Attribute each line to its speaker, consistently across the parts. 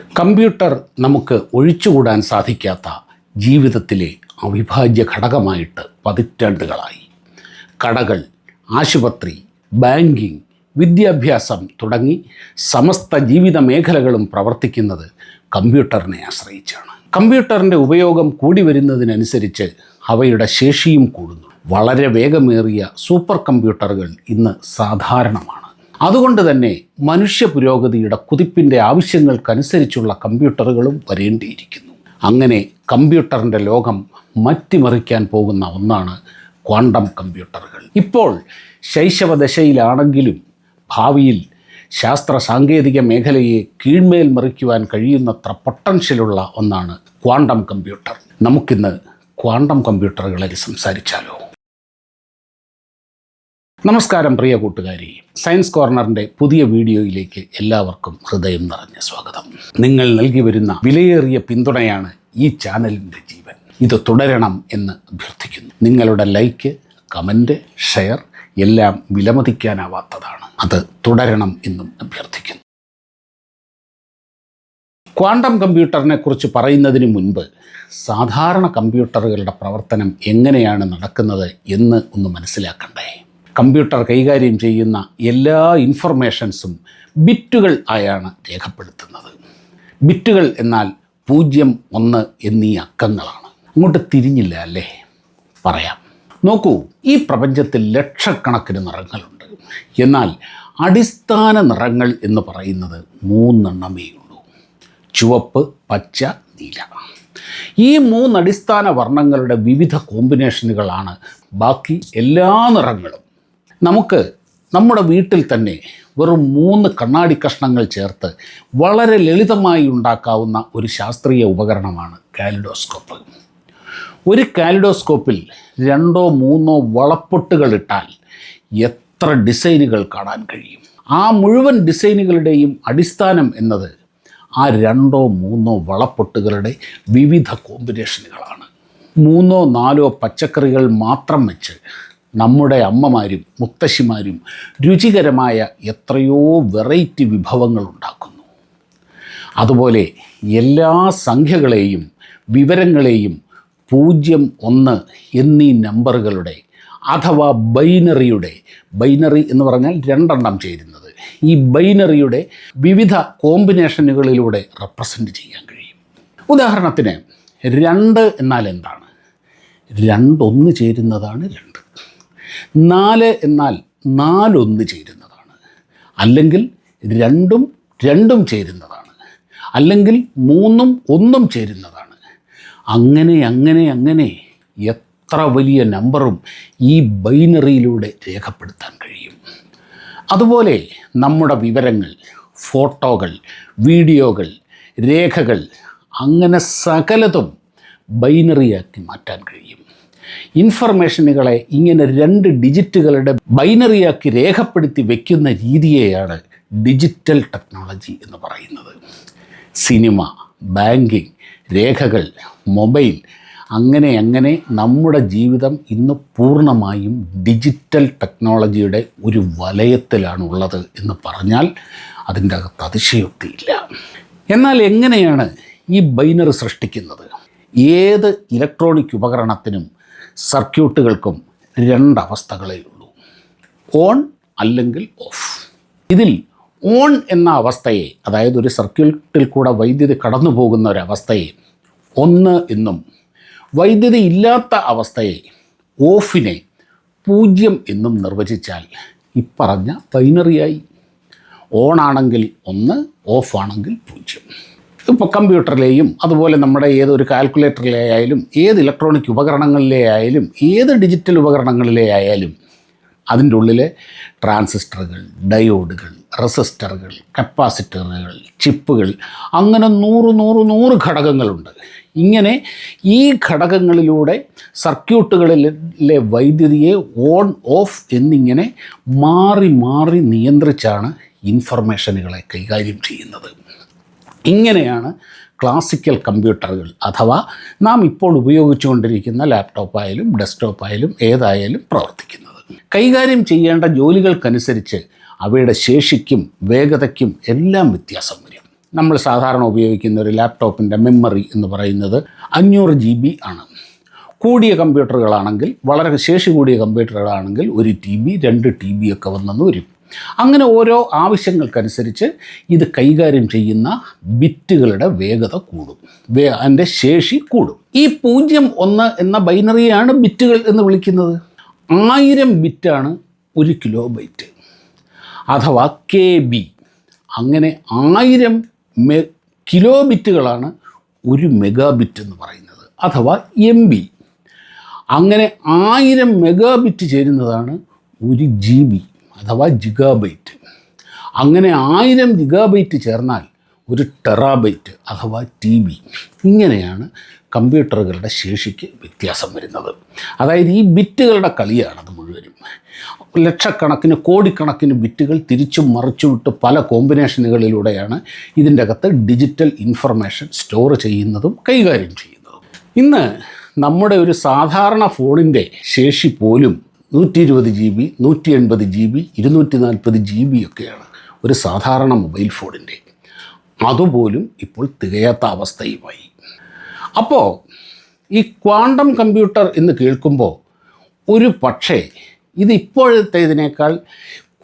Speaker 1: Computer നമുക്ക് ഒഴിച്ചുകൂടാൻ സാധിക്കാത്ത ജീവിതത്തിലെ അവിഭാജ്യ ഘടകമായിട്ട് പതിറ്റാണ്ടുകളായി. കടകൾ ആശുപത്രി ബാങ്കിങ് വിദ്യാഭ്യാസം തുടങ്ങി സമസ്ത ജീവിത മേഖലകളും പ്രവർത്തിക്കുന്നത് കമ്പ്യൂട്ടറിനെ ആശ്രയിച്ചാണ്. കമ്പ്യൂട്ടറിന്റെ ഉപയോഗം കൂടി വരുന്നതിനനുസരിച്ച് അവയുടെ ശേഷിയും കൂടുന്നു. വളരെ വേഗമേറിയ സൂപ്പർ കമ്പ്യൂട്ടറുകൾ ഇന്ന് സാധാരണമാണ്. അതുകൊണ്ട് തന്നെ മനുഷ്യ പുരോഗതിയുടെ കുതിപ്പിന്റെ ആവശ്യങ്ങൾക്കനുസരിച്ചുള്ള കമ്പ്യൂട്ടറുകളും വരേണ്ടിയിരിക്കുന്നു. അങ്ങനെ കമ്പ്യൂട്ടറിന്റെ ലോകം മറ്റിമറിക്കാൻ പോകുന്ന ഒന്നാണ് ക്വാണ്ടം കമ്പ്യൂട്ടറുകൾ. ഇപ്പോൾ ശൈശവദശയിലാണെങ്കിലും ഭാവിയിൽ ശാസ്ത്ര സാങ്കേതിക മേഖലയെ കീഴ്മേൽ മറിക്കുവാൻ കഴിയുന്നത്ര പൊട്ടൻഷ്യലുള്ള ഒന്നാണ് ക്വാണ്ടം കമ്പ്യൂട്ടർ. നമുക്കിന്ന് ക്വാണ്ടം കമ്പ്യൂട്ടറുകളെ സംസാരിച്ചാലോ? നമസ്കാരം പ്രിയ കൂട്ടുകാരി. സയൻസ് കോർണറിന്റെ പുതിയ വീഡിയോയിലേക്ക് എല്ലാവർക്കും ഹൃദയം നിറഞ്ഞ സ്വാഗതം. നിങ്ങൾ നൽകി വരുന്ന വിലയേറിയ പിന്തുണയാണ് ഈ ചാനലിന്റെ ജീവൻ. ഇത് തുടരണം എന്ന് അഭ്യർത്ഥിക്കുന്നു. നിങ്ങളുടെ ലൈക്ക് കമന്റ് ഷെയർ എല്ലാം വിലമതിക്കാനാവാത്തതാണ്. അത് തുടരണം എന്നും അഭ്യർത്ഥിക്കുന്നു. ക്വാണ്ടം കമ്പ്യൂട്ടറിനെ കുറിച്ച് പറയുന്നതിന് മുൻപ് സാധാരണ കമ്പ്യൂട്ടറുകളുടെ പ്രവർത്തനം എങ്ങനെയാണ് നടക്കുന്നത് എന്ന് ഒന്ന് മനസ്സിലാക്കണ്ടേ? കമ്പ്യൂട്ടർ കൈകാര്യം ചെയ്യുന്ന എല്ലാ ഇൻഫർമേഷൻസും ബിറ്റുകൾ ആയാണ് രേഖപ്പെടുത്തുന്നത്. ബിറ്റുകൾ എന്നാൽ പൂജ്യം ഒന്ന് എന്നീ അക്കങ്ങളാണ്. അങ്ങോട്ട് തിരിഞ്ഞില്ല അല്ലേ? പറയാം. നോക്കൂ ഈ പ്രപഞ്ചത്തിൽ ലക്ഷക്കണക്കിന് നിറങ്ങളുണ്ട്. എന്നാൽ അടിസ്ഥാന നിറങ്ങൾ എന്ന് പറയുന്നത് മൂന്നെണ്ണമേ ഉള്ളൂ. ചുവപ്പ് പച്ച നീല. ഈ മൂന്ന് അടിസ്ഥാന വർണങ്ങളുടെ വിവിധ കോമ്പിനേഷനുകളാണ് ബാക്കി എല്ലാ നിറങ്ങളും. നമുക്ക് നമ്മുടെ വീട്ടിൽ തന്നെ വെറും മൂന്ന് കണ്ണാടി കഷ്ണങ്ങൾ ചേർത്ത് വളരെ ലളിതമായി ഉണ്ടാക്കാവുന്ന ഒരു ശാസ്ത്രീയ ഉപകരണമാണ് കാലിഡോസ്കോപ്പ്. ഒരു കാലിഡോസ്കോപ്പിൽ രണ്ടോ മൂന്നോ വളപ്പൊട്ടുകൾ ഇട്ടാൽ എത്ര ഡിസൈനുകൾ കാണാൻ കഴിയും? ആ മുഴുവൻ ഡിസൈനുകളുടെയും അടിസ്ഥാനം എന്നത് ആ രണ്ടോ മൂന്നോ വളപ്പൊട്ടുകളുടെ വിവിധ കോമ്പിനേഷനുകളാണ്. മൂന്നോ നാലോ പച്ചക്കറികൾ മാത്രം വെച്ച് നമ്മുടെ അമ്മമാരും മുത്തശ്ശിമാരും രുചികരമായ എത്രയോ വെറൈറ്റി വിഭവങ്ങൾ ഉണ്ടാക്കുന്നു. അതുപോലെ എല്ലാ സംഖ്യകളെയും വിവരങ്ങളെയും പൂജ്യം ഒന്ന് എന്നീ നമ്പറുകളുടെ അഥവാ ബൈനറിയുടെ ബൈനറി എന്ന് പറഞ്ഞാൽ രണ്ടെണ്ണം ചേരുന്നത്. ഈ ബൈനറിയുടെ വിവിധ കോമ്പിനേഷനുകളിലൂടെ റെപ്രസെന്റ് ചെയ്യാൻ കഴിയും. ഉദാഹരണത്തിന് രണ്ട് എന്നാൽ എന്താണ്? രണ്ടൊന്ന് ചേരുന്നതാണ് രണ്ട്. നാല് എന്നാൽ നാലൊന്ന് ചേരുന്നതാണ്. അല്ലെങ്കിൽ രണ്ടും രണ്ടും ചേരുന്നതാണ്. അല്ലെങ്കിൽ മൂന്നും ഒന്നും ചേരുന്നതാണ്. അങ്ങനെ അങ്ങനെ അങ്ങനെ എത്ര വലിയ നമ്പറും ഈ ബൈനറിയിലൂടെ രേഖപ്പെടുത്താൻ കഴിയും. അതുപോലെ നമ്മുടെ വിവരങ്ങൾ ഫോട്ടോകൾ വീഡിയോകൾ രേഖകൾ അങ്ങനെ സകലതും ബൈനറിയാക്കി മാറ്റാൻ കഴിയും. ഇൻഫർമേഷനുകളെ ഇങ്ങനെ രണ്ട് ഡിജിറ്റുകളുടെ ബൈനറിയാക്കി രേഖപ്പെടുത്തി വയ്ക്കുന്ന രീതിയെയാണ് ഡിജിറ്റൽ ടെക്നോളജി എന്ന് പറയുന്നത്. സിനിമ ബാങ്കിങ് രേഖകൾ മൊബൈൽ അങ്ങനെ അങ്ങനെ നമ്മുടെ ജീവിതം ഇന്ന് പൂർണമായും ഡിജിറ്റൽ ടെക്നോളജിയുടെ ഒരു വലയത്തിലാണ് ഉള്ളത് എന്ന് പറഞ്ഞാൽ അതിന്റെ അകത്ത് അതിശയോക്തിയില്ല. എന്നാൽ എങ്ങനെയാണ് ഈ ബൈനറി സൃഷ്ടിക്കുന്നത്? ഏത് ഇലക്ട്രോണിക് ഉപകരണത്തിനും സർക്യൂട്ടുകൾക്കും രണ്ടവസ്ഥകളേ ഉള്ളൂ ഓൺ അല്ലെങ്കിൽ ഓഫ്. ഇതിൽ ഓൺ എന്ന അവസ്ഥയെ അതായത് ഒരു സർക്യൂട്ടിൽ കൂടെ വൈദ്യുതി കടന്നു പോകുന്ന ഒരവസ്ഥയെ ഒന്ന് എന്നും വൈദ്യുതി ഇല്ലാത്ത അവസ്ഥയെ ഓഫിനെ പൂജ്യം എന്നും നിർവചിച്ചാൽ ഇപ്പറഞ്ഞ ബൈനറിയായി. ഓണാണെങ്കിൽ ഒന്ന് ഓഫാണെങ്കിൽ പൂജ്യം. ഇപ്പോൾ കമ്പ്യൂട്ടറിലെയും അതുപോലെ നമ്മുടെ ഏതൊരു കാൽക്കുലേറ്ററിലെ ആയാലും ഏത് ഇലക്ട്രോണിക് ഉപകരണങ്ങളിലെ ആയാലും ഏത് ഡിജിറ്റൽ ഉപകരണങ്ങളിലെ ആയാലും അതിന്റെ ഉള്ളിലെ ട്രാൻസിസ്റ്ററുകൾ ഡയോഡുകൾ റെസിസ്റ്ററുകൾ കപ്പാസിറ്ററുകൾ ചിപ്പുകൾ അങ്ങനെ നൂറ് നൂറ് നൂറ് ഘടകങ്ങളുണ്ട്. ഇങ്ങനെ ഈ ഘടകങ്ങളിലൂടെ സർക്യൂട്ടുകളിലെ വൈദ്യുതിയെ ഓൺ ഓഫ് എന്നിങ്ങനെ മാറി മാറി നിയന്ത്രിച്ചാണ് ഇൻഫർമേഷനുകളെ കൈകാര്യം ചെയ്യുന്നത്. ഇങ്ങനെയാണ് ക്ലാസിക്കൽ കമ്പ്യൂട്ടറുകൾ അഥവാ നാം ഇപ്പോൾ ഉപയോഗിച്ചുകൊണ്ടിരിക്കുന്ന ലാപ്ടോപ്പായാലും ഡെസ്ക്ടോപ്പായാലും ഏതായാലും പ്രവർത്തിക്കുന്നത്. കൈകാര്യം ചെയ്യേണ്ട ജോലികൾക്കനുസരിച്ച് അവയുടെ ശേഷിക്കും വേഗതയ്ക്കും എല്ലാം വ്യത്യാസം വരും. നമ്മൾ സാധാരണ ഉപയോഗിക്കുന്ന ഒരു ലാപ്ടോപ്പിന്റെ മെമ്മറി എന്ന് പറയുന്നത് അഞ്ഞൂറ് ജി ബി ആണ്. കൂടിയ കമ്പ്യൂട്ടറുകളാണെങ്കിൽ വളരെ ശേഷി കൂടിയ കമ്പ്യൂട്ടറുകളാണെങ്കിൽ ഒരു ടി ബി രണ്ട് ടി ബി ഒക്കെ വന്നെന്ന് വരും. അങ്ങനെ ഓരോ ആവശ്യങ്ങൾക്കനുസരിച്ച് ഇത് കൈകാര്യം ചെയ്യുന്ന ബിറ്റുകളുടെ വേഗത കൂടും. വേ അതിന്റെ ശേഷി കൂടും. ഈ പൂജ്യം ഒന്ന് എന്ന ബൈനറിയാണ് ബിറ്റുകൾ എന്ന് വിളിക്കുന്നത്. ആയിരം ബിറ്റാണ് ഒരു കിലോ ബൈറ്റ്. അഥവാ കെ ബി. അങ്ങനെ ആയിരം മെ കിലോ ബിറ്റുകളാണ് ഒരു മെഗാബിറ്റ് എന്ന് പറയുന്നത്. അഥവാ എം ബി. അങ്ങനെ ആയിരം മെഗാബിറ്റ് ചേരുന്നതാണ് ഒരു ജി ബി. അഥവാ ജിഗാബൈറ്റ് അങ്ങനെ ആയിരം ജിഗാബൈറ്റ് ചേർന്നാൽ ഒരു ടെറാബൈറ്റ് അഥവാ ടി ബി ഇങ്ങനെയാണ് കമ്പ്യൂട്ടറുകളുടെ ശേഷിക്ക് വ്യത്യാസം വരുന്നത്. അതായത് ഈ ബിറ്റുകളുടെ കളിയാണത് മുഴുവനും. ലക്ഷക്കണക്കിന് കോടിക്കണക്കിന് ബിറ്റുകൾ തിരിച്ചും മറിച്ചുവിട്ട് പല കോമ്പിനേഷനുകളിലൂടെയാണ് ഇതിന്റെ അകത്ത് ഡിജിറ്റൽ ഇൻഫർമേഷൻ സ്റ്റോർ ചെയ്യുന്നതും കൈകാര്യം ചെയ്യുന്നതും. ഇന്ന് നമ്മുടെ ഒരു സാധാരണ ഫോണിന്റെ ശേഷി പോലും നൂറ്റി ഇരുപത് ജി ബി നൂറ്റി എൺപത് ജി ബി ഇരുന്നൂറ്റി നാൽപ്പത് ജി ബി ഒക്കെയാണ് ഒരു സാധാരണ മൊബൈൽ ഫോണിന്റെ. അതുപോലും ഇപ്പോൾ തികയാത്ത അവസ്ഥയുമായി. അപ്പോൾ ഈ ക്വാണ്ടം കമ്പ്യൂട്ടർ എന്ന് കേൾക്കുമ്പോൾ ഒരു പക്ഷേ ഇത് ഇപ്പോഴത്തേതിനേക്കാൾ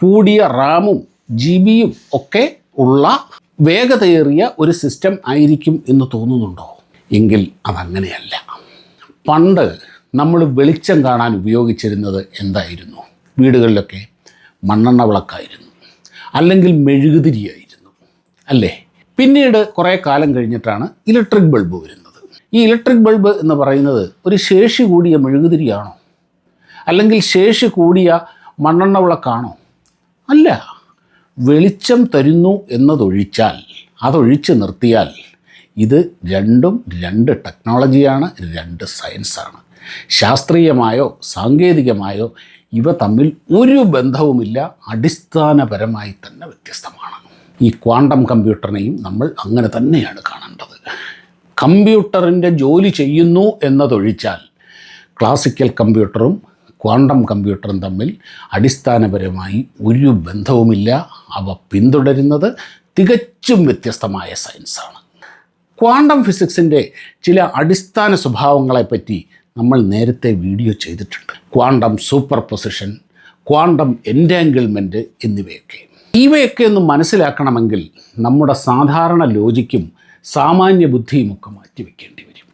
Speaker 1: കൂടിയ റാമും ജി ബിയും ഒക്കെ ഉള്ള വേഗതയേറിയ ഒരു സിസ്റ്റം ആയിരിക്കും എന്ന് തോന്നുന്നുണ്ടോ? എങ്കിൽ അതങ്ങനെയല്ല. പണ്ട് നമ്മൾ വെളിച്ചം കാണാൻ ഉപയോഗിച്ചിരുന്നത് എന്തായിരുന്നു? വീടുകളിലൊക്കെ മണ്ണെണ്ണ വിളക്കായിരുന്നു. അല്ലെങ്കിൽ മെഴുകുതിരിയായിരുന്നു. അല്ലേ? പിന്നീട് കുറേ കാലം കഴിഞ്ഞിട്ടാണ് ഇലക്ട്രിക് ബൾബ് വരുന്നത്. ഈ ഇലക്ട്രിക് ബൾബ് എന്ന് പറയുന്നത് ഒരു ശേഷി കൂടിയ മെഴുകുതിരിയാണോ? അല്ലെങ്കിൽ ശേഷി കൂടിയ മണ്ണെണ്ണ വിളക്കാണോ? അല്ല. വെളിച്ചം തരുന്നു എന്നതൊഴിച്ചാൽ അതൊഴിച്ച് നിർത്തിയാൽ ഇത് രണ്ടും രണ്ട് ടെക്നോളജിയാണ് രണ്ട് സയൻസാണ്. ശാസ്ത്രീയമായോ സാങ്കേതികമായോ ഇവ തമ്മിൽ ഒരു ബന്ധവുമില്ല അടിസ്ഥാനപരമായി തന്നെ വ്യത്യസ്തമാണ്. ഈ ക്വാണ്ടം കമ്പ്യൂട്ടറിനെയും നമ്മൾ അങ്ങനെ തന്നെയാണ് കാണേണ്ടത്. കമ്പ്യൂട്ടറിന്റെ ജോലി ചെയ്യുന്നു എന്നതൊഴിച്ചാൽ ക്ലാസിക്കൽ കമ്പ്യൂട്ടറും ക്വാണ്ടം കമ്പ്യൂട്ടറും തമ്മിൽ അടിസ്ഥാനപരമായി ഒരു ബന്ധവുമില്ല. അവ പിന്തുടരുന്നത് തികച്ചും വ്യത്യസ്തമായ സയൻസാണ്. ക്വാണ്ടം ഫിസിക്സിന്റെ ചില അടിസ്ഥാന സ്വഭാവങ്ങളെപ്പറ്റി നമ്മൾ നേരത്തെ വീഡിയോ ചെയ്തിട്ടുണ്ട്. Quantum super position quantum entanglement എന്നിവയൊക്കെ. ഇവയൊക്കെ ഒന്ന് മനസ്സിലാക്കണമെങ്കിൽ നമ്മുടെ സാധാരണ ലോജിക്കും സാമാന്യ ബുദ്ധിയുമൊക്കെ മാറ്റിവെക്കേണ്ടി വരും.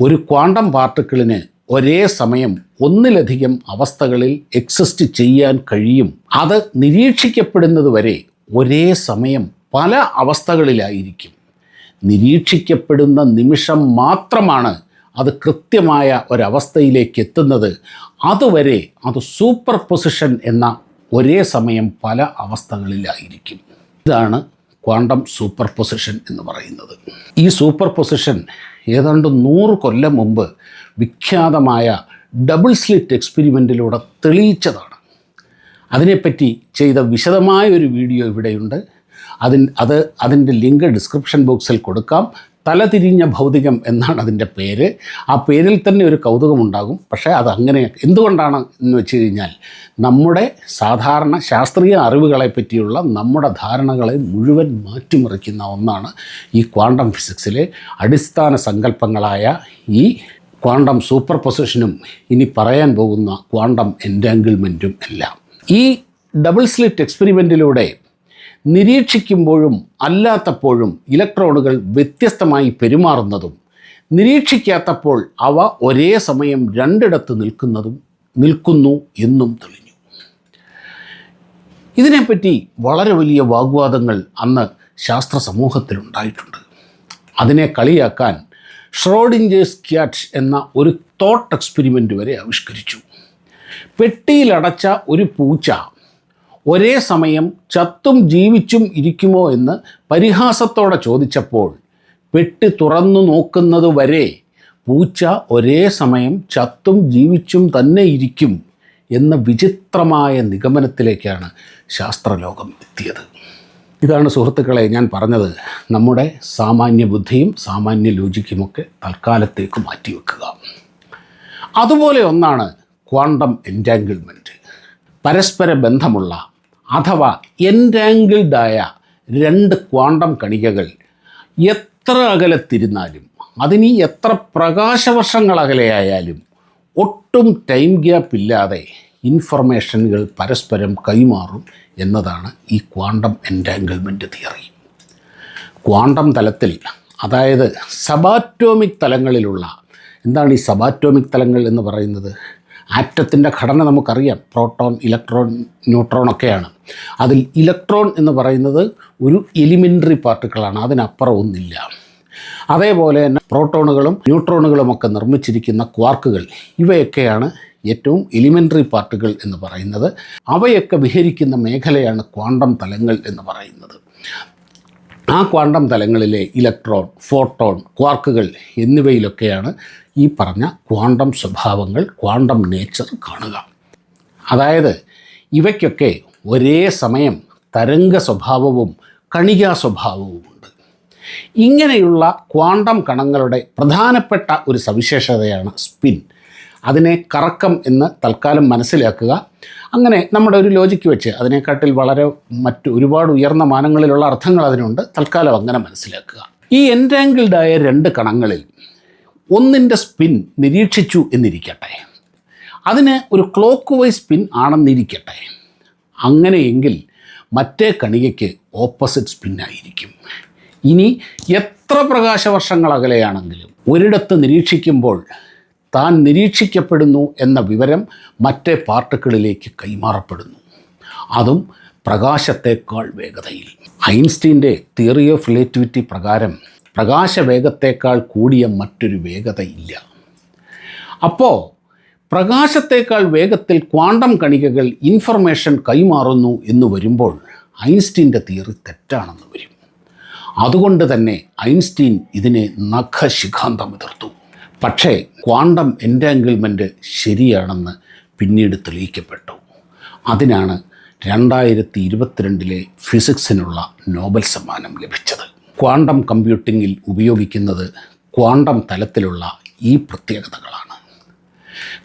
Speaker 1: ഒരു ക്വാണ്ടം പാർട്ടിക്കിളിന് ഒരേ സമയം ഒന്നിലധികം അവസ്ഥകളിൽ എക്സിസ്റ്റ് ചെയ്യാൻ കഴിയും. അത് നിരീക്ഷിക്കപ്പെടുന്നത് വരെ ഒരേ സമയം പല അവസ്ഥകളിലായിരിക്കും. നിരീക്ഷിക്കപ്പെടുന്ന നിമിഷം മാത്രമാണ് അത് കൃത്യമായ ഒരവസ്ഥയിലേക്ക് എത്തുന്നത് അതുവരെ അത് സൂപ്പർ പൊസിഷൻ എന്ന ഒരേ സമയം പല അവസ്ഥകളിലായിരിക്കും. ഇതാണ് ക്വാണ്ടം സൂപ്പർ പൊസിഷൻ എന്ന് പറയുന്നത്. ഈ സൂപ്പർ പൊസിഷൻ ഏതാണ്ട് നൂറ് കൊല്ലം മുമ്പ് വിഖ്യാതമായ ഡബിൾ സ്ലിറ്റ് എക്സ്പെരിമെന്റിലൂടെ തെളിയിച്ചതാണ്. അതിനെപ്പറ്റി ചെയ്ത വിശദമായ ഒരു വീഡിയോ ഇവിടെയുണ്ട്. അതിൻ അത് അതിന്റെ ലിങ്ക് ഡിസ്ക്രിപ്ഷൻ ബോക്സിൽ കൊടുക്കാം. തലതിരിഞ്ഞ ഭൗതികം എന്നാണ് അതിന്റെ പേര്. ആ പേരിൽ തന്നെ ഒരു കൗതുകമുണ്ടാകും. പക്ഷേ അത് അങ്ങനെ എന്തുകൊണ്ടാണ് എന്ന് വെച്ച് കഴിഞ്ഞാൽ നമ്മുടെ സാധാരണ ശാസ്ത്രീയ അറിവുകളെ പറ്റിയുള്ള നമ്മുടെ ധാരണകളെ മുഴുവൻ മാറ്റിമറിക്കുന്ന ഒന്നാണ് ഈ ക്വാണ്ടം ഫിസിക്സിലെ അടിസ്ഥാന സങ്കല്പങ്ങളായ ഈ ക്വാണ്ടം സൂപ്പർ പൊസിഷനും ഇനി പറയാൻ പോകുന്ന ക്വാണ്ടം എന്റാങ്കിൾമെന്റും എല്ലാം. ഈ ഡബിൾ സ്ലിറ്റ് എക്സ്പെരിമെന്റിലൂടെ നിരീക്ഷിക്കുമ്പോഴും അല്ലാത്തപ്പോഴും ഇലക്ട്രോണുകൾ വ്യത്യസ്തമായി പെരുമാറുന്നതും നിരീക്ഷിക്കാത്തപ്പോൾ അവ ഒരേ സമയം രണ്ടിടത്ത് നിൽക്കുന്നതും നിൽക്കുന്നു എന്നും തെളിഞ്ഞു. ഇതിനെപ്പറ്റി വളരെ വലിയ വാഗ്വാദങ്ങൾ അന്ന് ശാസ്ത്ര സമൂഹത്തിലുണ്ടായിട്ടുണ്ട് അതിനെ കളിയാക്കാൻ ഷ്രോഡിഞ്ചേഴ്സ് ക്യാറ്റ് എന്ന ഒരു തോട്ട് എക്സ്പെരിമെന്റ് വരെ ആവിഷ്കരിച്ചു. പെട്ടിയിലടച്ച ഒരു പൂച്ച ഒരേ സമയം ചത്തും ജീവിച്ചും ഇരിക്കുമോ എന്ന് പരിഹാസത്തോടെ ചോദിച്ചപ്പോൾ പെട്ടി തുറന്നു നോക്കുന്നത് വരെ പൂച്ച ഒരേ സമയം ചത്തും ജീവിച്ചും തന്നെ ഇരിക്കും എന്ന വിചിത്രമായ നിഗമനത്തിലേക്കാണ് ശാസ്ത്രലോകം എത്തിയത്. ഇതാണ് സുഹൃത്തുക്കളെ ഞാൻ പറഞ്ഞത്. നമ്മുടെ സാമാന്യ ബുദ്ധിയും സാമാന്യ ലോജിക്കുമൊക്കെ തൽക്കാലത്തേക്ക് മാറ്റിവെക്കുക. അതുപോലെ ഒന്നാണ് ക്വാണ്ടം എന്റാങ്കിൾമെന്റ്. പരസ്പര ബന്ധമുള്ള അഥവാ എന്റാങ്കിൾഡായ രണ്ട് ക്വാണ്ടം കണികകൾ എത്ര അകലത്തിരുന്നാലും അതിനി എത്ര പ്രകാശവർഷങ്ങൾ അകലെയായാലും ഒട്ടും ടൈം ഗ്യാപ്പ് ഇല്ലാതെ ഇൻഫർമേഷനുകൾ പരസ്പരം കൈമാറും എന്നതാണ് ഈ ക്വാണ്ടം എന്റാങ്കിൾമെന്റ് തിയറി ക്വാണ്ടം തലത്തിൽ അതായത് സബാറ്റോമിക് തലങ്ങളിലുള്ള എന്താണ് ഈ സബാറ്റോമിക് തലങ്ങൾ എന്ന് പറയുന്നത്? ആറ്റത്തിന്റെ ഘടന നമുക്കറിയാം. പ്രോട്ടോൺ ഇലക്ട്രോൺ ന്യൂട്രോൺ ഒക്കെയാണ്. അതിൽ ഇലക്ട്രോൺ എന്ന് പറയുന്നത് ഒരു എലിമെന്ററി പാർട്ടിക്കിളാണ്. അതിനപ്പുറം ഒന്നില്ല. അതേപോലെ തന്നെ പ്രോട്ടോണുകളും ന്യൂട്രോണുകളും ഒക്കെ നിർമ്മിച്ചിരിക്കുന്ന ക്വാർക്കുകൾ ഇവയൊക്കെയാണ് ഏറ്റവും എലിമെന്ററി പാർട്ടികൾ എന്ന് പറയുന്നത്. അവയൊക്കെ വിഹരിക്കുന്ന മേഖലയാണ് ക്വാണ്ടം തലങ്ങൾ എന്ന് പറയുന്നത്. ആ ക്വാണ്ടം തലങ്ങളിലെ ഇലക്ട്രോൺ ഫോട്ടോൺ ക്വാർക്കുകൾ എന്നിവയിലൊക്കെയാണ് ഈ പറഞ്ഞ ക്വാണ്ടം സ്വഭാവങ്ങൾ ക്വാണ്ടം നേച്ചർ കാണുക. അതായത് ഇവയ്ക്കൊക്കെ ഒരേ സമയം തരംഗ സ്വഭാവവും കണികാ സ്വഭാവവുമുണ്ട് ഇങ്ങനെയുള്ള ക്വാണ്ടം കണങ്ങളുടെ പ്രധാനപ്പെട്ട ഒരു സവിശേഷതയാണ് സ്പിൻ. അതിനെ കറക്കം എന്ന് തൽക്കാലം മനസ്സിലാക്കുക. അങ്ങനെ നമ്മുടെ ഒരു ലോജിക്ക് വെച്ച് അതിനെക്കാട്ടിൽ വളരെ മറ്റ് ഒരുപാട് ഉയർന്ന മാനങ്ങളിലുള്ള അർത്ഥങ്ങൾ അതിനുണ്ട്. തൽക്കാലം അങ്ങനെ മനസ്സിലാക്കുക. ഈ എന്റാങ്കിൾഡായ രണ്ട് കണങ്ങളിൽ ഒന്നിന്റെ സ്പിൻ നിരീക്ഷിച്ചു എന്നിരിക്കട്ടെ. അതിന് ഒരു ക്ലോക്ക് വൈസ് സ്പിൻ ആണെന്നിരിക്കട്ടെ. അങ്ങനെയെങ്കിൽ മറ്റേ കണികയ്ക്ക് ഓപ്പോസിറ്റ് സ്പിന്നായിരിക്കും ഇനി എത്ര പ്രകാശവർഷങ്ങൾ അകലെയാണെങ്കിലും ഒരിടത്ത് നിരീക്ഷിക്കുമ്പോൾ താൻ നിരീക്ഷിക്കപ്പെടുന്നു എന്ന വിവരം മറ്റേ പാർട്ടിക്കിളിലേക്ക് കൈമാറപ്പെടുന്നു. അതും പ്രകാശത്തേക്കാൾ വേഗതയിൽ. ഐൻസ്റ്റീന്റെ തിയറി ഓഫ് റിലേറ്റിവിറ്റി പ്രകാരം പ്രകാശവേഗത്തേക്കാൾ കൂടിയ മറ്റൊരു വേഗതയില്ല. അപ്പോൾ പ്രകാശത്തേക്കാൾ വേഗത്തിൽ ക്വാണ്ടം കണികകൾ ഇൻഫർമേഷൻ കൈമാറുന്നു എന്ന് വരുമ്പോൾ ഐൻസ്റ്റീന്റെ തിയറി തെറ്റാണെന്ന് വരും. അതുകൊണ്ട് തന്നെ ഐൻസ്റ്റീൻ ഇതിനെ നഖശിഖാന്തം എതിർത്തു. പക്ഷേ ക്വാണ്ടം എന്റാങ്കിൾമെന്റ് ശരിയാണെന്ന് പിന്നീട് തെളിയിക്കപ്പെട്ടു. അതിനാണ് രണ്ടായിരത്തി ഇരുപത്തിരണ്ടിലെ ഫിസിക്സിനുള്ള നോബൽ സമ്മാനം ലഭിച്ചത്. ക്വാണ്ടം കമ്പ്യൂട്ടിങ്ങിൽ ഉപയോഗിക്കുന്നത് ക്വാണ്ടം തലത്തിലുള്ള ഈ പ്രത്യേകതകളാണ്.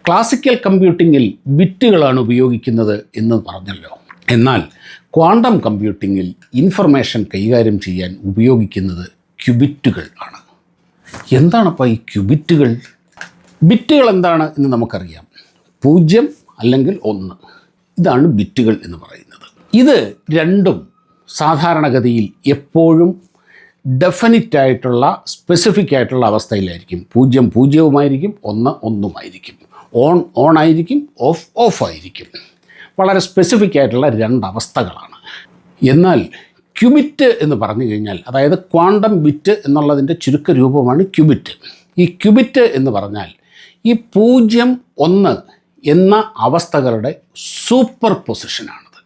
Speaker 1: ക്ലാസിക്കൽ കമ്പ്യൂട്ടിങ്ങിൽ ബിറ്റുകളാണ് ഉപയോഗിക്കുന്നത് എന്ന് പറഞ്ഞല്ലോ. എന്നാൽ ക്വാണ്ടം കമ്പ്യൂട്ടിങ്ങിൽ ഇൻഫർമേഷൻ കൈകാര്യം ചെയ്യാൻ ഉപയോഗിക്കുന്നത് ക്യുബിറ്റുകൾ ആണ്. എന്താണപ്പോൾ ഈ ക്യുബിറ്റുകൾ? ബിറ്റുകൾ എന്താണ് എന്ന് നമുക്കറിയാം. പൂജ്യം അല്ലെങ്കിൽ ഒന്ന്. ഇതാണ് ബിറ്റുകൾ എന്ന് പറയുന്നത്. ഇത് രണ്ടും സാധാരണഗതിയിൽ എപ്പോഴും ഡെഫിനിറ്റ് ആയിട്ടുള്ള സ്പെസിഫിക് ആയിട്ടുള്ള അവസ്ഥയിലായിരിക്കും. പൂജ്യം പൂജ്യവുമായിരിക്കും ഒന്ന് ഒന്നുമായിരിക്കും. ഓൺ ഓൺ ആയിരിക്കും ഓഫ് ഓഫ് ആയിരിക്കും. വളരെ സ്പെസിഫിക് ആയിട്ടുള്ള രണ്ട് അവസ്ഥകളാണ്. എന്നാൽ ക്യുബിറ്റ് എന്ന് പറഞ്ഞു കഴിഞ്ഞാൽ അതായത് ക്വാണ്ടം ബിറ്റ് എന്നുള്ളതിന്റെ ചുരുക്ക രൂപമാണ് ക്യുബിറ്റ് ഈ ക്യുബിറ്റ് എന്ന് പറഞ്ഞാൽ ഈ പൂജ്യം ഒന്ന് എന്ന അവസ്ഥകളുടെ സൂപ്പർ പൊസിഷനാണത്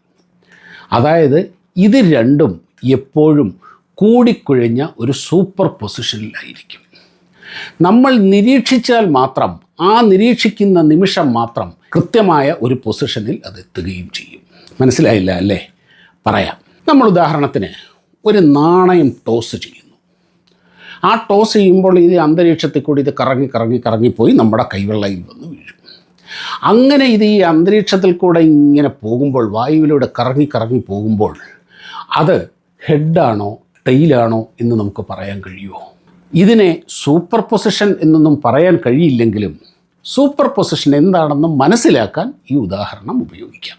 Speaker 1: അതായത് ഇത് രണ്ടും എപ്പോഴും കൂടിക്കുഴഞ്ഞ ഒരു സൂപ്പർ പൊസിഷനിലായിരിക്കും. നമ്മൾ നിരീക്ഷിച്ചാൽ മാത്രം ആ നിരീക്ഷിക്കുന്ന നിമിഷം മാത്രം കൃത്യമായ ഒരു പൊസിഷനിൽ അത് എത്തുകയും ചെയ്യും. മനസ്സിലായില്ല അല്ലേ? പറയാം. നമ്മൾ ഉദാഹരണത്തിന് ഒരു നാണയം ടോസ് ചെയ്യുന്നു. ആ ടോസ് ചെയ്യുമ്പോൾ ഇത് അന്തരീക്ഷത്തിൽ കൂടി ഇത് കറങ്ങി കറങ്ങി കറങ്ങിപ്പോയി നമ്മുടെ കൈവെള്ളയിൽ വന്ന് വീഴും. അങ്ങനെ ഇത് ഈ അന്തരീക്ഷത്തിൽ കൂടെ ഇങ്ങനെ പോകുമ്പോൾ വായുവിലൂടെ കറങ്ങി കറങ്ങി പോകുമ്പോൾ അത് ഹെഡാണോ ടെയിലാണോ എന്ന് നമുക്ക് പറയാൻ കഴിയുമോ? ഇതിനെ സൂപ്പർ പൊസിഷൻ എന്നൊന്നും പറയാൻ കഴിയില്ലെങ്കിലും സൂപ്പർ പൊസിഷൻ എന്താണെന്ന് മനസ്സിലാക്കാൻ ഈ ഉദാഹരണം ഉപയോഗിക്കാം.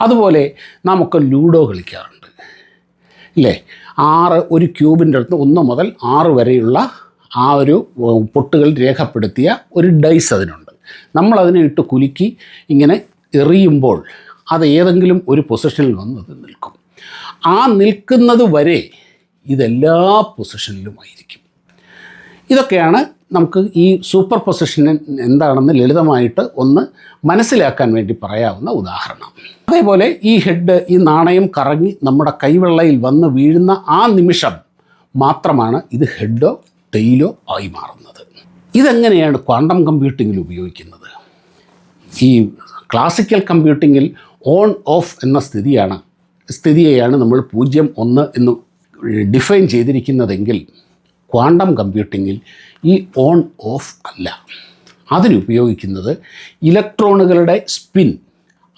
Speaker 1: അതുപോലെ നമുക്ക് ലൂഡോ കളിക്കാറുണ്ട്. ഇല്ലേ? ആറ് ഒരു ക്യൂബിന്റെ അടുത്ത് ഒന്ന് മുതൽ ആറ് വരെയുള്ള ആ ഒരു പൊട്ടുകൾ രേഖപ്പെടുത്തിയ ഒരു ഡൈസ് അതിനുണ്ട്. നമ്മളതിനെ ഇട്ട് കുലുക്കി ഇങ്ങനെ എറിയുമ്പോൾ അത് ഏതെങ്കിലും ഒരു പൊസിഷനിൽ വന്ന് അത് നിൽക്കും. ആ നിൽക്കുന്നത് വരെ ഇതെല്ലാ പൊസിഷനിലുമായിരിക്കും. ഇതൊക്കെയാണ് നമുക്ക് ഈ സൂപ്പർ പൊസിഷൻ എന്താണെന്ന് ലളിതമായിട്ട് ഒന്ന് മനസ്സിലാക്കാൻ വേണ്ടി പറയാവുന്ന ഉദാഹരണം. അതേപോലെ ഈ ഹെഡ് ഈ നാണയം കറങ്ങി നമ്മുടെ കൈവെള്ളയിൽ വന്ന് വീഴുന്ന ആ നിമിഷം മാത്രമാണ് ഇത് ഹെഡോ ടെയിലോ ആയി മാറുന്നത്. ഇതെങ്ങനെയാണ് ക്വാണ്ടം കമ്പ്യൂട്ടിങ്ങിൽ ഉപയോഗിക്കുന്നത്? ഈ ക്ലാസിക്കൽ കമ്പ്യൂട്ടിങ്ങിൽ ഓൺ ഓഫ് എന്ന സ്ഥിതിയാണ് സ്ഥിതിയെയാണ് നമ്മൾ പൂജ്യം ഒന്ന് എന്ന് ഡിഫൈൻ ചെയ്തിരിക്കുന്നതെങ്കിൽ ക്വാണ്ടം കമ്പ്യൂട്ടിങ്ങിൽ ഈ ഓൺ ഓഫ് അല്ല. അതിനുപയോഗിക്കുന്നത് ഇലക്ട്രോണുകളുടെ സ്പിൻ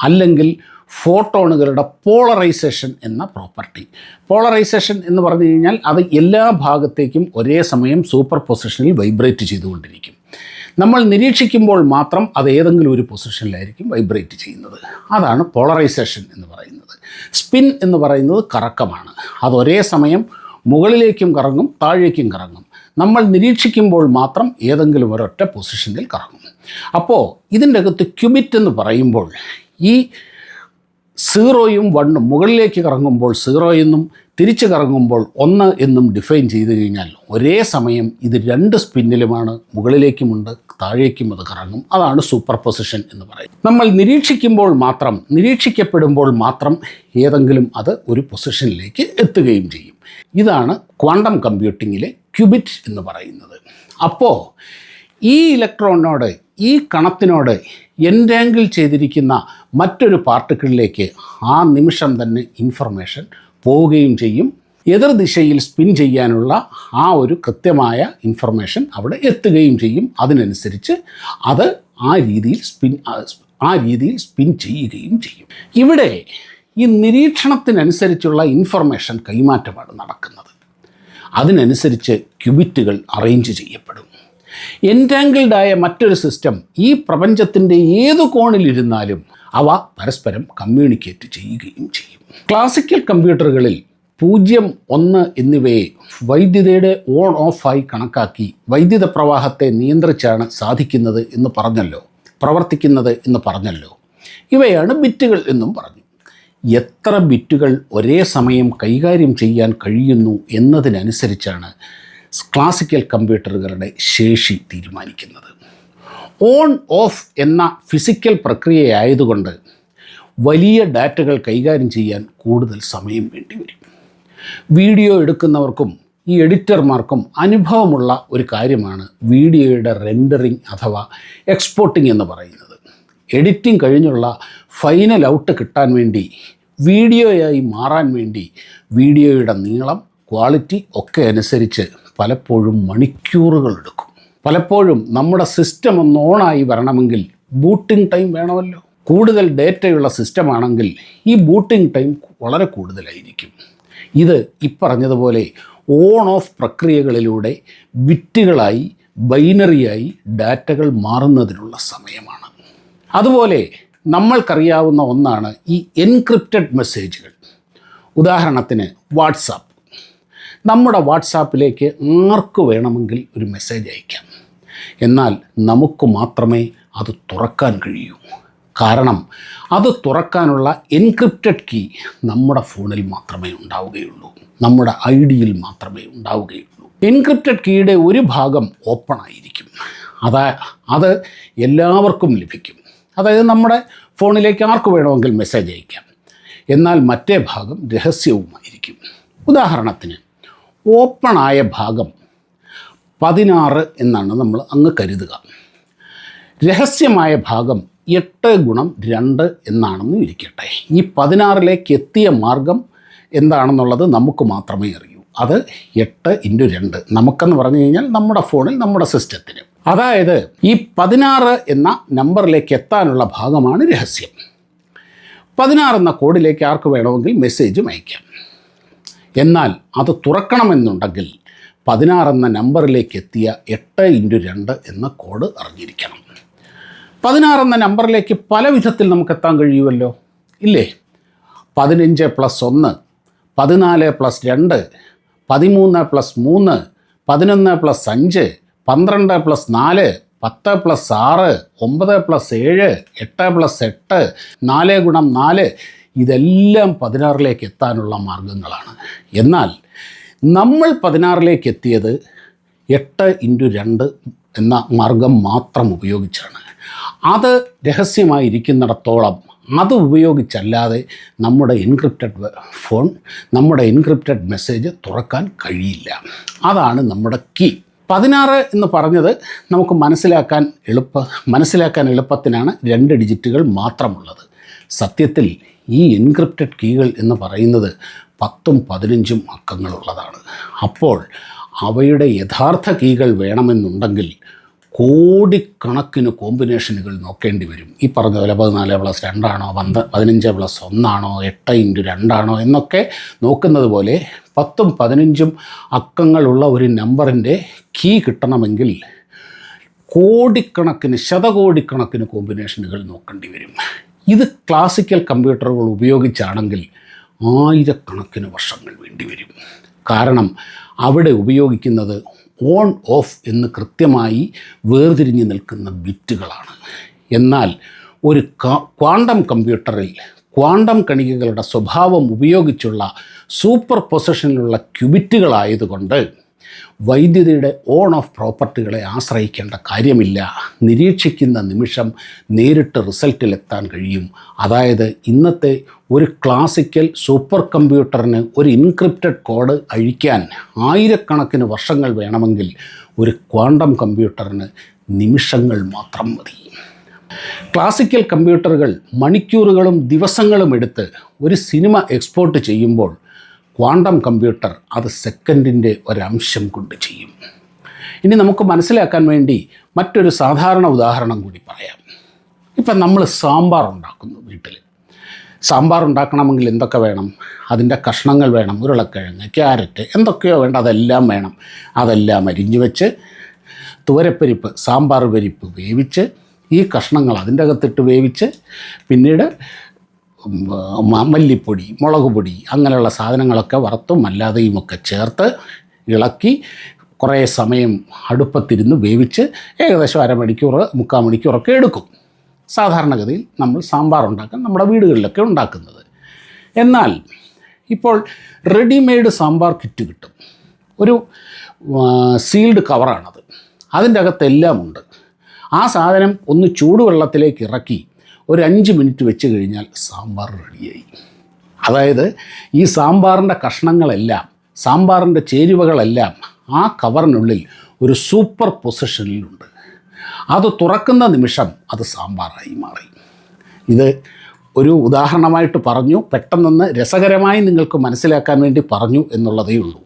Speaker 1: അല്ലെങ്കിൽ ഫോട്ടോണുകളുടെ പോളറൈസേഷൻ എന്ന പ്രോപ്പർട്ടി. പോളറൈസേഷൻ എന്ന് പറഞ്ഞു കഴിഞ്ഞാൽ അത് എല്ലാ ഭാഗത്തേക്കും ഒരേ സമയം സൂപ്പർ പൊസിഷനിൽ വൈബ്രേറ്റ് ചെയ്തുകൊണ്ടിരിക്കും. നമ്മൾ നിരീക്ഷിക്കുമ്പോൾ മാത്രം അത് ഏതെങ്കിലും ഒരു പൊസിഷനിലായിരിക്കും വൈബ്രേറ്റ് ചെയ്യുന്നത്. അതാണ് പോളറൈസേഷൻ എന്ന് പറയുന്നത്. സ്പിൻ എന്ന് പറയുന്നത് കറക്കമാണ്. അത് ഒരേ സമയം മുകളിലേക്കും കറങ്ങും താഴേക്കും കറങ്ങും. നമ്മൾ നിരീക്ഷിക്കുമ്പോൾ മാത്രം ഏതെങ്കിലും ഒരൊറ്റ പൊസിഷനിൽ കറങ്ങും. അപ്പോൾ ഇതിന്റെ അകത്ത് ക്യുബിറ്റ് എന്ന് പറയുമ്പോൾ ഈ സീറോയും വണ്ണും മുകളിലേക്ക് കറങ്ങുമ്പോൾ സീറോ എന്നും തിരിച്ച് കറങ്ങുമ്പോൾ ഒന്ന് എന്നും ഡിഫൈൻ ചെയ്ത് കഴിഞ്ഞാൽ ഒരേ സമയം ഇത് രണ്ട് സ്പിന്നിലുമാണ് മുകളിലേക്കുമുണ്ട് താഴേക്കും അത് കറങ്ങും. അതാണ് സൂപ്പർ പൊസിഷൻ എന്ന് പറയുന്നത്. നമ്മൾ നിരീക്ഷിക്കുമ്പോൾ മാത്രം നിരീക്ഷിക്കപ്പെടുമ്പോൾ മാത്രം ഏതെങ്കിലും അത് ഒരു പൊസിഷനിലേക്ക് എത്തുകയും ചെയ്യും. ഇതാണ് ക്വാണ്ടം കമ്പ്യൂട്ടിങ്ങിലെ ക്യൂബിറ്റ് എന്ന് പറയുന്നത്. അപ്പോൾ ഈ ഇലക്ട്രോണിനോട് ഈ കണത്തിനോട് എന്റാങ്കിൾ ചെയ്തിരിക്കുന്ന മറ്റൊരു പാർട്ടിക്കിളിലേക്ക് ആ നിമിഷം തന്നെ ഇൻഫർമേഷൻ പോവുകയും ചെയ്യും. എതിർ ദിശയിൽ സ്പിൻ ചെയ്യാനുള്ള ആ ഒരു കൃത്യമായ ഇൻഫർമേഷൻ അവിടെ എത്തുകയും ചെയ്യും. അതിനനുസരിച്ച് അത് ആ രീതിയിൽ സ്പിൻ ആ രീതിയിൽ സ്പിൻ ചെയ്യുകയും ചെയ്യും. ഇവിടെ ഈ നിരീക്ഷണത്തിനനുസരിച്ചുള്ള ഇൻഫർമേഷൻ കൈമാറ്റമാണ് നടക്കുന്നത്. അതിനനുസരിച്ച് ക്യൂബിറ്റുകൾ അറേഞ്ച് ചെയ്യപ്പെടും. എന്റാങ്കിൾഡ് ആയ മറ്റൊരു സിസ്റ്റം ഈ പ്രപഞ്ചത്തിന്റെ ഏതു കോണിലിരുന്നാലും അവ പരസ്പരം കമ്മ്യൂണിക്കേറ്റ് ചെയ്യുകയും ചെയ്യും. ക്ലാസിക്കൽ കമ്പ്യൂട്ടറുകളിൽ പൂജ്യം ഒന്ന് എന്നിവയെ വൈദ്യുതയുടെ ഓൺ ഓഫായി കണക്കാക്കി വൈദ്യുത പ്രവാഹത്തെ നിയന്ത്രിച്ചാണ് സാധിക്കുന്നത് എന്ന് പറഞ്ഞല്ലോ പ്രവർത്തിക്കുന്നത് എന്ന് പറഞ്ഞല്ലോ. ഇവയാണ് ബിറ്റുകൾ എന്നും പറഞ്ഞു. എത്ര ബിറ്റുകൾ ഒരേ സമയം കൈകാര്യം ചെയ്യാൻ കഴിയുന്നു എന്നതിനനുസരിച്ചാണ് ക്ലാസിക്കൽ കമ്പ്യൂട്ടറുകളുടെ ശേഷി തീരുമാനിക്കുന്നത്. ഓൺ ഓഫ് എന്ന ഫിസിക്കൽ പ്രക്രിയയായതുകൊണ്ട് വലിയ ഡാറ്റകൾ കൈകാര്യം ചെയ്യാൻ കൂടുതൽ സമയം വേണ്ടിവരും വീഡിയോ എടുക്കുന്നവർക്കും ഈ എഡിറ്റർമാർക്കും അനുഭവമുള്ള ഒരു കാര്യമാണ് വീഡിയോയുടെ റെൻഡറിങ് അഥവാ എക്സ്പോർട്ടിംഗ് എന്ന് പറയുന്നത്. എഡിറ്റിംഗ് കഴിഞ്ഞുള്ള ഫൈനൽ ഔട്ട് കിട്ടാൻ വേണ്ടി വീഡിയോയായി മാറാൻ വേണ്ടി വീഡിയോയുടെ നീളം ക്വാളിറ്റി ഒക്കെ അനുസരിച്ച് പലപ്പോഴും മണിക്കൂറുകൾ എടുക്കും. പലപ്പോഴും നമ്മുടെ സിസ്റ്റം ഒന്ന് ഓണായി വരണമെങ്കിൽ ബൂട്ടിംഗ് ടൈം വേണമല്ലോ. കൂടുതൽ ഡേറ്റയുള്ള സിസ്റ്റമാണെങ്കിൽ ഈ ബൂട്ടിംഗ് ടൈം വളരെ കൂടുതലായിരിക്കും. ഇത് ഇപ്പറഞ്ഞതുപോലെ ഓൺ ഓഫ് പ്രക്രിയകളിലൂടെ ബിറ്റുകളായി ബൈനറിയായി ഡാറ്റകൾ മാറുന്നതിനുള്ള സമയമാണ്. അതുപോലെ നമ്മൾക്കറിയാവുന്ന ഒന്നാണ് ഈ എൻക്രിപ്റ്റഡ് മെസ്സേജുകൾ ഉദാഹരണത്തിന് വാട്സാപ്പ്. നമ്മുടെ വാട്സാപ്പിലേക്ക് ആർക്ക് വേണമെങ്കിൽ ഒരു മെസ്സേജ് അയക്കാം. എന്നാൽ നമുക്ക് മാത്രമേ അത് തുറക്കാൻ കഴിയൂ. കാരണം അത് തുറക്കാനുള്ള എൻക്രിപ്റ്റഡ് കീ നമ്മുടെ ഫോണിൽ മാത്രമേ ഉണ്ടാവുകയുള്ളൂ. നമ്മുടെ ഐ ഡിയിൽ മാത്രമേ ഉണ്ടാവുകയുള്ളൂ. എൻക്രിപ്റ്റഡ് കീയുടെ ഒരു ഭാഗം ഓപ്പൺ ആയിരിക്കും. അതാ അത് എല്ലാവർക്കും ലഭിക്കും. അതായത് നമ്മുടെ ഫോണിലേക്ക് ആർക്ക് വേണമെങ്കിൽ മെസ്സേജ് അയക്കാം. എന്നാൽ മറ്റേ ഭാഗം രഹസ്യവുമായിരിക്കും. ഉദാഹരണത്തിന് ഓപ്പണായ ഭാഗം പതിനാറ് എന്നാണ് നമ്മൾ അങ്ങ് കരുതുക. രഹസ്യമായ ഭാഗം എട്ട് ഗുണം രണ്ട് എന്നാണെന്ന് ഇരിക്കട്ടെ. ഈ പതിനാറിലേക്ക് എത്തിയ മാർഗം എന്താണെന്നുള്ളത് നമുക്ക് മാത്രമേ അറിയൂ. അത് എട്ട് ഇന്റു രണ്ട്. നമുക്കെന്ന് പറഞ്ഞു കഴിഞ്ഞാൽ നമ്മുടെ ഫോണിൽ നമ്മുടെ സിസ്റ്റത്തിന്. അതായത് ഈ പതിനാറ് എന്ന നമ്പറിലേക്ക് എത്താനുള്ള ഭാഗമാണ് രഹസ്യം. പതിനാറ് എന്ന കോഡിലേക്ക് ആർക്ക് വേണമെങ്കിൽ മെസ്സേജും അയക്കാം. എന്നാൽ അത് തുറക്കണമെന്നുണ്ടെങ്കിൽ പതിനാറെന്ന നമ്പറിലേക്ക് എത്തിയ എട്ട് ഇന്റു രണ്ട് എന്ന കോഡ് അറിഞ്ഞിരിക്കണം. പതിനാറെന്ന നമ്പറിലേക്ക് പല വിധത്തിൽ നമുക്ക് എത്താൻ കഴിയുമല്ലോ? ഇല്ലേ? പതിനഞ്ച് പ്ലസ് ഒന്ന് പതിനാല് പ്ലസ് രണ്ട് പതിമൂന്ന് പ്ലസ് മൂന്ന് പതിനൊന്ന് പ്ലസ് അഞ്ച് പന്ത്രണ്ട് പ്ലസ് നാല് പത്ത് പ്ലസ് ആറ് ഒമ്പത് പ്ലസ് ഏഴ് എട്ട് പ്ലസ് എട്ട് നാല് ഗുണം നാല് ഇതെല്ലാം പതിനാറിലേക്ക് എത്താനുള്ള മാർഗങ്ങളാണ്. എന്നാൽ നമ്മൾ പതിനാറിലേക്ക് എത്തിയത് എട്ട് ഇന്റു രണ്ട് എന്ന മാർഗം മാത്രം ഉപയോഗിച്ചാണ്. അത് രഹസ്യമായിരിക്കുന്നിടത്തോളം അത് ഉപയോഗിച്ചല്ലാതെ നമ്മുടെ എൻക്രിപ്റ്റഡ് ഫോൺ നമ്മുടെ എൻക്രിപ്റ്റഡ് മെസ്സേജ് തുറക്കാൻ കഴിയില്ല. അതാണ് നമ്മുടെ കീ പതിനാറ് എന്ന് പറഞ്ഞത് നമുക്ക് മനസ്സിലാക്കാൻ എളുപ്പ മനസ്സിലാക്കാൻ എളുപ്പത്തിനാണ് രണ്ട് ഡിജിറ്റുകൾ മാത്രമുള്ളത്. സത്യത്തിൽ ഈ എൻക്രിപ്റ്റഡ് കീകൾ എന്ന് പറയുന്നത് പത്തും പതിനഞ്ചും അക്കങ്ങളുള്ളതാണ്. അപ്പോൾ അവയുടെ യഥാർത്ഥ കീകൾ വേണമെന്നുണ്ടെങ്കിൽ കോടിക്കണക്കിന് കോമ്പിനേഷനുകൾ നോക്കേണ്ടി വരും. ഈ പറഞ്ഞ പോലെ പതിനാല് പ്ലസ് രണ്ടാണോ പന്ത് പതിനഞ്ച് പ്ലസ് ഒന്നാണോ എട്ട് ഇന്റു രണ്ടാണോ എന്നൊക്കെ നോക്കുന്നത് പോലെ പത്തും പതിനഞ്ചും അക്കങ്ങളുള്ള ഒരു നമ്പറിന്റെ കീ കിട്ടണമെങ്കിൽ കോടിക്കണക്കിന് ശതകോടിക്കണക്കിന് കോമ്പിനേഷനുകൾ നോക്കേണ്ടി വരും. ഇത് ക്ലാസിക്കൽ കമ്പ്യൂട്ടറുകൾ ഉപയോഗിച്ചാണെങ്കിൽ ആയിരക്കണക്കിന് വർഷങ്ങൾ വേണ്ടി വരും. കാരണം അവിടെ ഉപയോഗിക്കുന്നത് ഓൺ ഓഫ് എന്ന് കൃത്യമായി വേർതിരിഞ്ഞ് നിൽക്കുന്ന ബിറ്റുകളാണ്. എന്നാൽ ഒരു ക്വാണ്ടം കമ്പ്യൂട്ടറിൽ ക്വാണ്ടം കണികകളുടെ സ്വഭാവം ഉപയോഗിച്ചുള്ള സൂപ്പർ പൊസിഷനിലുള്ള ക്യൂബിറ്റുകളായതുകൊണ്ട് വൈദ്യുതിയുടെ ഓൺ ഓഫ് പ്രോപ്പർട്ടികളെ ആശ്രയിക്കേണ്ട കാര്യമില്ല. നിരീക്ഷിക്കുന്ന നിമിഷം നേരിട്ട് റിസൾട്ടിലെത്താൻ കഴിയും. അതായത് ഇന്നത്തെ ഒരു ക്ലാസിക്കൽ സൂപ്പർ കമ്പ്യൂട്ടറിന് ഒരു ഇൻക്രിപ്റ്റഡ് കോഡ് അഴിക്കാൻ ആയിരക്കണക്കിന് വർഷങ്ങൾ വേണമെങ്കിൽ ഒരു ക്വാണ്ടം കമ്പ്യൂട്ടറിന് നിമിഷങ്ങൾ മാത്രം മതി. ക്ലാസിക്കൽ കമ്പ്യൂട്ടറുകൾ മണിക്കൂറുകളും ദിവസങ്ങളും എടുത്ത് ഒരു സിനിമ എക്സ്പോർട്ട് ചെയ്യുമ്പോൾ ക്വാണ്ടം കമ്പ്യൂട്ടർ അത് സെക്കൻഡിന്റെ ഒരംശം കൊണ്ട് ചെയ്യും. ഇനി നമുക്ക് മനസ്സിലാക്കാൻ വേണ്ടി മറ്റൊരു സാധാരണ ഉദാഹരണം കൂടി പറയാം. ഇപ്പം നമ്മൾ സാമ്പാർ ഉണ്ടാക്കുന്നു വീട്ടിൽ. സാമ്പാർ ഉണ്ടാക്കണമെങ്കിൽ എന്തൊക്കെ വേണം? അതിന്റെ കഷ്ണങ്ങൾ വേണം ഉരുളക്കിഴങ്ങ് ക്യാരറ്റ് എന്തൊക്കെയോ വേണ്ട അതെല്ലാം വേണം. അതെല്ലാം അരിഞ്ഞു വെച്ച് തുവരപ്പരിപ്പ് സാമ്പാർ പരിപ്പ് വേവിച്ച് ഈ കഷ്ണങ്ങൾ അതിന്റെ അകത്തിട്ട് വേവിച്ച് പിന്നീട് മല്ലിപ്പൊടി മുളക് പൊടി അങ്ങനെയുള്ള സാധനങ്ങളൊക്കെ വറുത്തും അല്ലാതെയും ഒക്കെ ചേർത്ത് ഇളക്കി കുറേ സമയം അടുപ്പത്തിരുന്ന് വേവിച്ച് ഏകദേശം അരമണിക്കൂർ മുക്കാൽ മണിക്കൂറൊക്കെ എടുക്കും. സാധാരണഗതിയിൽ നമ്മൾ സാമ്പാർ ഉണ്ടാക്കാൻ നമ്മുടെ വീടുകളിലൊക്കെ ഉണ്ടാക്കുന്നത്. എന്നാൽ ഇപ്പോൾ റെഡിമെയ്ഡ് സാമ്പാർ കിറ്റ് കിട്ടും. ഒരു സീൽഡ് കവറാണത്. അതിന്റെ അകത്തെല്ലാം ഉണ്ട്. ആ സാധനം ഒന്ന് ചൂടുവെള്ളത്തിലേക്ക് ഇറക്കി ഒരു അഞ്ച് മിനിറ്റ് വെച്ച് കഴിഞ്ഞാൽ സാമ്പാർ റെഡിയായി. അതായത് ഈ സാമ്പാറിന്റെ കഷ്ണങ്ങളെല്ലാം സാമ്പാറിന്റെ ചേരുവകളെല്ലാം ആ കവറിനുള്ളിൽ ഒരു സൂപ്പർ പൊസിഷനിലുണ്ട്. അത് തുറക്കുന്ന നിമിഷം അത് സാമ്പാറായി മാറി. ഇത് ഒരു ഉദാഹരണമായിട്ട് പറഞ്ഞു പെട്ടെന്നൊന്ന് രസകരമായി നിങ്ങൾക്ക് മനസ്സിലാക്കാൻ വേണ്ടി പറഞ്ഞു എന്നുള്ളതേ ഉള്ളൂ.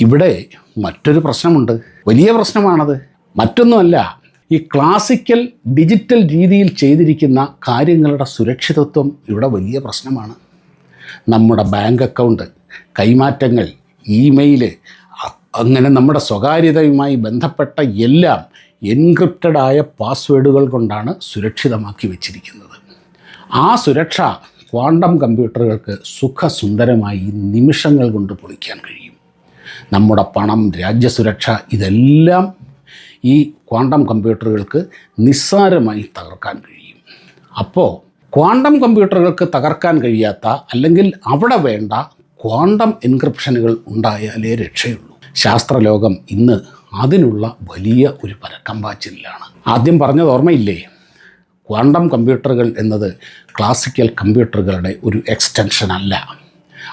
Speaker 1: ഇവിടെ മറ്റൊരു പ്രശ്നമുണ്ട്. വലിയ പ്രശ്നമാണത്. മറ്റൊന്നുമല്ല ഈ ക്ലാസിക്കൽ ഡിജിറ്റൽ രീതിയിൽ ചെയ്തിരിക്കുന്ന കാര്യങ്ങളുടെ സുരക്ഷിതത്വം ഇവിടെ വലിയ പ്രശ്നമാണ്. നമ്മുടെ ബാങ്ക് അക്കൗണ്ട് കൈമാറ്റങ്ങൾ ഇമെയിൽ അങ്ങനെ നമ്മുടെ സ്വകാര്യതയുമായി ബന്ധപ്പെട്ട എല്ലാം എൻക്രിപ്റ്റഡ് ആയ പാസ്വേഡുകൾ കൊണ്ടാണ് സുരക്ഷിതമാക്കി വെച്ചിരിക്കുന്നത്. ആ സുരക്ഷ ക്വാണ്ടം കമ്പ്യൂട്ടറുകൾക്ക് സുഖസുന്ദരമായി നിമിഷങ്ങൾ കൊണ്ട് പൊളിക്കാൻ കഴിയും. നമ്മുടെ പണം രാജ്യസുരക്ഷ ഇതെല്ലാം ഈ ക്വാണ്ടം കമ്പ്യൂട്ടറുകൾക്ക് നിസ്സാരമായി തകർക്കാൻ കഴിയും. അപ്പോൾ ക്വാണ്ടം കമ്പ്യൂട്ടറുകൾക്ക് തകർക്കാൻ കഴിയാത്ത അല്ലെങ്കിൽ അവിടെ വേണ്ട ക്വാണ്ടം എൻക്രിപ്ഷനുകൾ ഉണ്ടായാലേ രക്ഷയുള്ളൂ. ശാസ്ത്രലോകം ഇന്ന് അതിനുള്ള വലിയ ഒരു പരക്കമ്പാച്ചിലാണ് ആദ്യം പറഞ്ഞത് ഓർമ്മയില്ലേ? ക്വാണ്ടം കമ്പ്യൂട്ടറുകൾ എന്നത് ക്ലാസിക്കൽ കമ്പ്യൂട്ടറുകളുടെ ഒരു എക്സ്റ്റൻഷൻ അല്ല.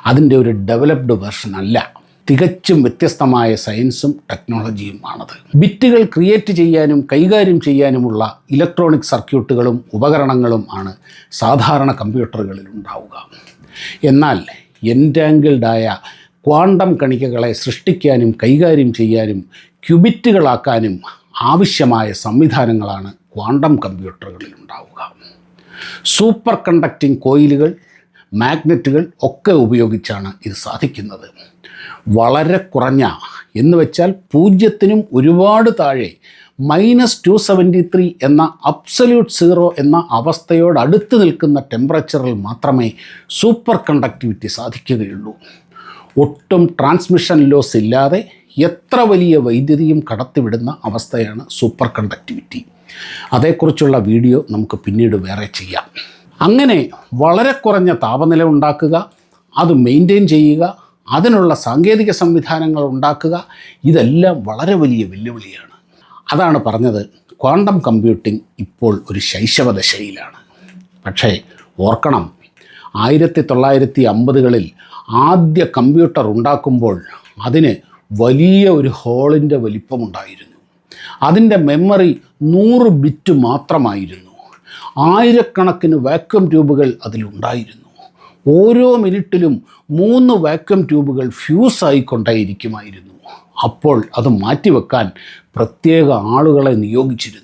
Speaker 1: അതിന്റെ ഒരു ഡെവലപ്ഡ് വെർഷൻ അല്ല. തികച്ചും വ്യത്യസ്തമായ സയൻസും ടെക്നോളജിയുമാണത്. ബിറ്റുകൾ ക്രിയേറ്റ് ചെയ്യാനും കൈകാര്യം ചെയ്യാനുമുള്ള ഇലക്ട്രോണിക് സർക്യൂട്ടുകളും ഉപകരണങ്ങളും ആണ് സാധാരണ കമ്പ്യൂട്ടറുകളിൽ ഉണ്ടാവുക എന്നാൽ എന്റാങ്കിൾഡായ ക്വാണ്ടം കണികകളെ സൃഷ്ടിക്കാനും കൈകാര്യം ചെയ്യാനും ക്യുബിറ്റുകളാക്കാനും ആവശ്യമായ സംവിധാനങ്ങളാണ് ക്വാണ്ടം കമ്പ്യൂട്ടറുകളിൽ ഉണ്ടാവുക സൂപ്പർ കണ്ടക്റ്റിംഗ് കോയിലുകൾ മാഗ്നറ്റുകൾ ഒക്കെ ഉപയോഗിച്ചാണ് ഇത് സാധിക്കുന്നത്. വളരെ കുറഞ്ഞ എന്ന് വെച്ചാൽ പൂജ്യത്തിനും ഒരുപാട് താഴെ മൈനസ് ടു സെവന്റി ത്രീ എന്ന അബ്സല്യൂട്ട് സീറോ എന്ന അവസ്ഥയോട് അടുത്ത് നിൽക്കുന്ന ടെമ്പറേച്ചറിൽ മാത്രമേ സൂപ്പർ കണ്ടക്ടിവിറ്റി സാധിക്കുകയുള്ളൂ. ഒട്ടും ട്രാൻസ്മിഷൻ ലോസ് ഇല്ലാതെ എത്ര വലിയ വൈദ്യുതിയും കടത്തിവിടുന്ന അവസ്ഥയാണ് സൂപ്പർ കണ്ടക്ടിവിറ്റി അതേക്കുറിച്ചുള്ള വീഡിയോ നമുക്ക് പിന്നീട് വേറെ ചെയ്യാം. അങ്ങനെ വളരെ കുറഞ്ഞ താപനില ഉണ്ടാക്കുക അത് മെയിന്റെയിൻ ചെയ്യുക അതിനുള്ള സാങ്കേതിക സംവിധാനങ്ങൾ ഉണ്ടാക്കുക ഇതെല്ലാം വളരെ വലിയ വെല്ലുവിളിയാണ്. അതാണ് പറഞ്ഞത് ക്വാണ്ടം കമ്പ്യൂട്ടിംഗ് ഇപ്പോൾ ഒരു ശൈശവ ദശയിലാണ് പക്ഷേ ഓർക്കണം ആയിരത്തി തൊള്ളായിരത്തി അമ്പതുകളിൽ ആദ്യ കമ്പ്യൂട്ടർ ഉണ്ടാക്കുമ്പോൾ അതിന് വലിയ ഒരു ഹോളിന്റെ വലിപ്പമുണ്ടായിരുന്നു. അതിന്റെ മെമ്മറി നൂറ് ബിറ്റ് മാത്രമായിരുന്നു. ആയിരക്കണക്കിന് വാക്വം ട്യൂബുകൾ അതിലുണ്ടായിരുന്നു. ഓരോ മിനിറ്റിലും മൂന്ന് വാക്വം ട്യൂബുകൾ ഫ്യൂസ് ആയിക്കൊണ്ടായിരിക്കുമായിരുന്നു. അപ്പോൾ അത് മാറ്റിവെക്കാൻ പ്രത്യേക ആളുകളെ നിയോഗിച്ചിരുന്നു.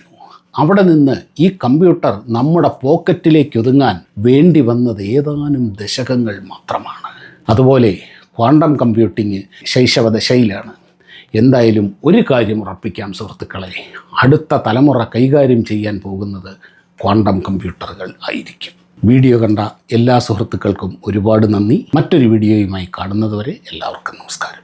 Speaker 1: അവിടെ നിന്ന് ഈ കമ്പ്യൂട്ടർ നമ്മുടെ പോക്കറ്റിലേക്ക് ഒതുങ്ങാൻ വേണ്ടി വന്നത് ഏതാനും ദശകങ്ങൾ മാത്രമാണ്. അതുപോലെ ക്വാണ്ടം കമ്പ്യൂട്ടിങ് ശൈശവദശയിലാണ്. എന്തായാലും ഒരു കാര്യം ഉറപ്പിക്കാം സുഹൃത്തുക്കളെ. അടുത്ത തലമുറ കൈകാര്യം ചെയ്യാൻ പോകുന്നത് ക്വാണ്ടം കമ്പ്യൂട്ടറുകൾ ആയിരിക്കും. വീഡിയോ കണ്ട എല്ലാ സുഹൃത്തുക്കൾക്കും ഒരുപാട് നന്ദി. മറ്റൊരു വീഡിയോയുമായി കാണുന്നതുവരെ എല്ലാവർക്കും നമസ്കാരം.